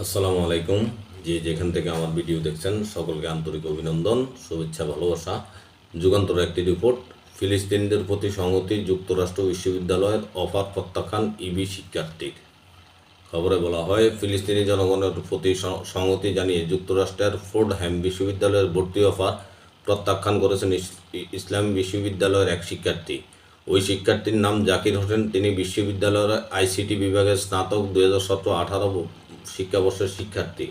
আসসালামু আলাইকুম। যে যেখান থেকে আমার ভিডিও দেখছেন, সকলকে আন্তরিক অভিনন্দন, শুভেচ্ছা, ভালোবাসা। যুগান্তর একটি রিপোর্ট। ফিলিস্তিনিদের প্রতি সংহতি যুক্তরাষ্ট্র বিশ্ববিদ্যালয়ের অফার প্রত্যাখ্যান ইবি শিক্ষার্থীর। খবরে বলা হয়, ফিলিস্তিনি জনগণের প্রতি সংহতি জানিয়ে যুক্তরাষ্ট্রের ফোর্ডহ্যাম বিশ্ববিদ্যালয়ের ভর্তি অফার প্রত্যাখ্যান করেছেন ইস- ইসলামী বিশ্ববিদ্যালয়ের এক শিক্ষার্থী। ওই শিক্ষার্থীর নাম জাকির হোসেন। তিনি বিশ্ববিদ্যালয়ের আইসিটি বিভাগের স্নাতক দুই হাজার সতেরো আঠারো শিক্ষাবর্ষের শিক্ষার্থী।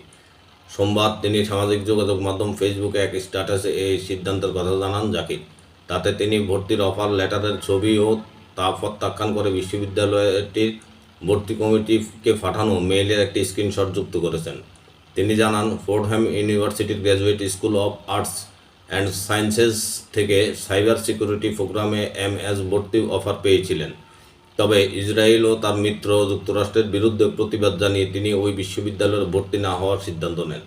সোমবার তিনি সামাজিক যোগাযোগ মাধ্যম ফেসবুকে এক স্ট্যাটাসে এই সিদ্ধান্তের কথা জানান জাকির। তাতে তিনি ভর্তির অফার, লেটারের ছবি ও তা প্রত্যাখ্যান করে বিশ্ববিদ্যালয়টির ভর্তি কমিটিকে পাঠানো, মেইলের একটি স্ক্রিনশট যুক্ত করেছেন। তিনি জানান ফোর্ডহ্যাম ইউনিভার্সিটির graduate school of arts and sciences থেকে সাইবার সিকিউরিটি প্রোগ্রামে এম এস ভর্তি অফার পেয়েছিলেন। তবে ইসরায়েল ও তার মিত্র যুক্তরাষ্ট্রের বিরুদ্ধে প্রতিবাদ জানিয়ে তিনি ওই বিশ্ববিদ্যালয়ে ভর্তি না হওয়ার সিদ্ধান্ত নেন।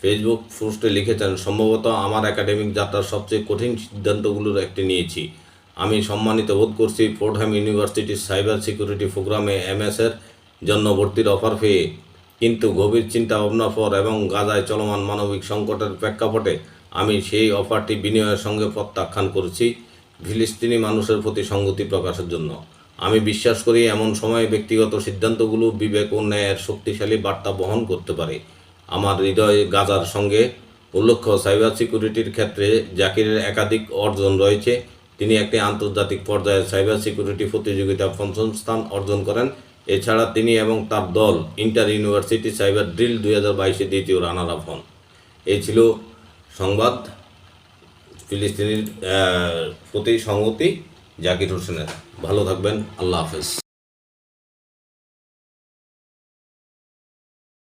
ফেসবুক পোস্টে লিখেছেন, সম্ভবত আমার একাডেমিক যাত্রার সবচেয়ে কঠিন সিদ্ধান্তগুলোর একটি নিয়েছি। আমি সম্মানিত বোধ করছি ফোর্ডহ্যাম ইউনিভার্সিটির সাইবার সিকিউরিটি প্রোগ্রামে এমএসের জন্য ভর্তির অফার পেয়ে। কিন্তু গভীর চিন্তা ভাবনা পর এবং গাজায় চলমান মানবিক সংকটের প্রেক্ষাপটে আমি সেই অফারটি বিনিয়োগের সঙ্গে প্রত্যাখ্যান করেছি ফিলিস্তিনি মানুষের প্রতি সংগতি প্রকাশের জন্য। আমি বিশ্বাস করি এমন সময়ে ব্যক্তিগত সিদ্ধান্তগুলো বিবেক ও ন্যায়ের শক্তিশালী বার্তা বহন করতে পারে। আমার হৃদয় গাজার সঙ্গে উল্লেখ্য সাইবার সিকিউরিটির ক্ষেত্রে জাকিরের একাধিক অর্জন রয়েছে। তিনি একটি আন্তর্জাতিক পর্যায়ে সাইবার সিকিউরিটি প্রতিযোগিতা পঞ্চম স্থান অর্জন করেন। এছাড়া তিনি এবং তার দল ইন্টার ইউনিভার্সিটি সাইবার ড্রিল দুই হাজার বাইশে দ্বিতীয় রানার আপ হন। এই ছিল সংবাদ। ফিলিস্তিনির প্রতি সংহতি। জাকির হোসেনের। ভালো থাকবেন আল্লাহ হাফেজ।